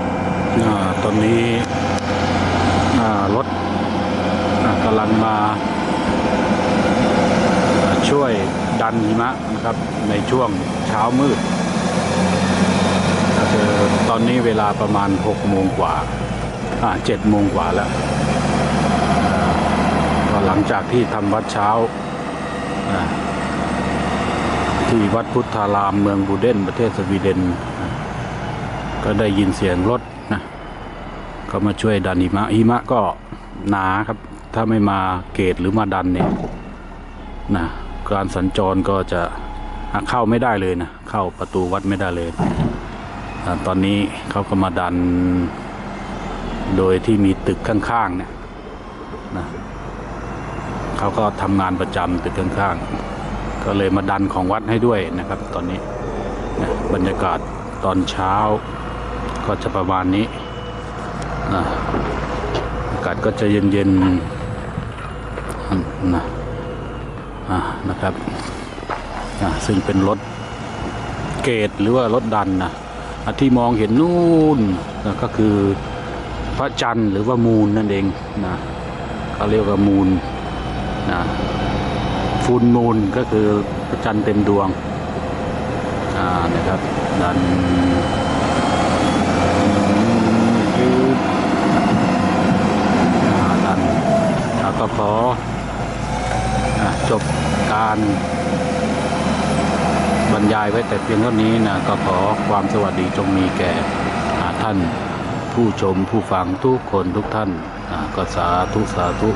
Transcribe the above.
ครับอตอนนี้รถกำลังมาช่วยดันหิมะนะครับในช่วงเช้ามืดตอนนี้เวลาประมาณ6โมงกว่าอ่า7โมงกว่าแล้วก็หลังจากที่ทำวัดเช้า ที่วัดพุทธารามเมืองบูเดนประเทศสวีเดน ก็ได้ยินเสียงรถนะก็มาช่วยดันหิมะหิมะก็หนาครับ ถ้าไม่มาเกตหรือมาดันเนี่ยนะการสัญจรก็จะเข้าไม่ได้เลยนะ เข้าประตูวัดไม่ได้เลยอ่ตอนนี้เขาก็มาดันโดยที่มีตึกข้างๆเนี่ยนะเขาก็ทำงานประจำตึกข้างๆ ก็เลยมาดันของวัดให้ด้วยนะครับ ตอนนี้นะบรรยากาศตอนเช้า ก็จะประมาณนี้นะอากาศก็จะเย็นๆนะอ่านะครับอ่าซึ่งเป็นรถเกตหรือว่ารถดันนะอะที่มองเห็นนู่นนะก็คือพระจันทร์หรือว่ามูลนั่นเองนะเขาเรียกว่ามูลนะฟูลมูลก็คือพระจันทร์เต็มดวงอ่านะครับดัน ยืดดันแล้ว ก็ขอจบการบรรยายไว้แต่เพียงเท่านี้นะก็ขอความสวัสดีจงมีแก่ท่านผู้ชมผู้ฟังทุกคนทุกท่านก็สาธุสาธุ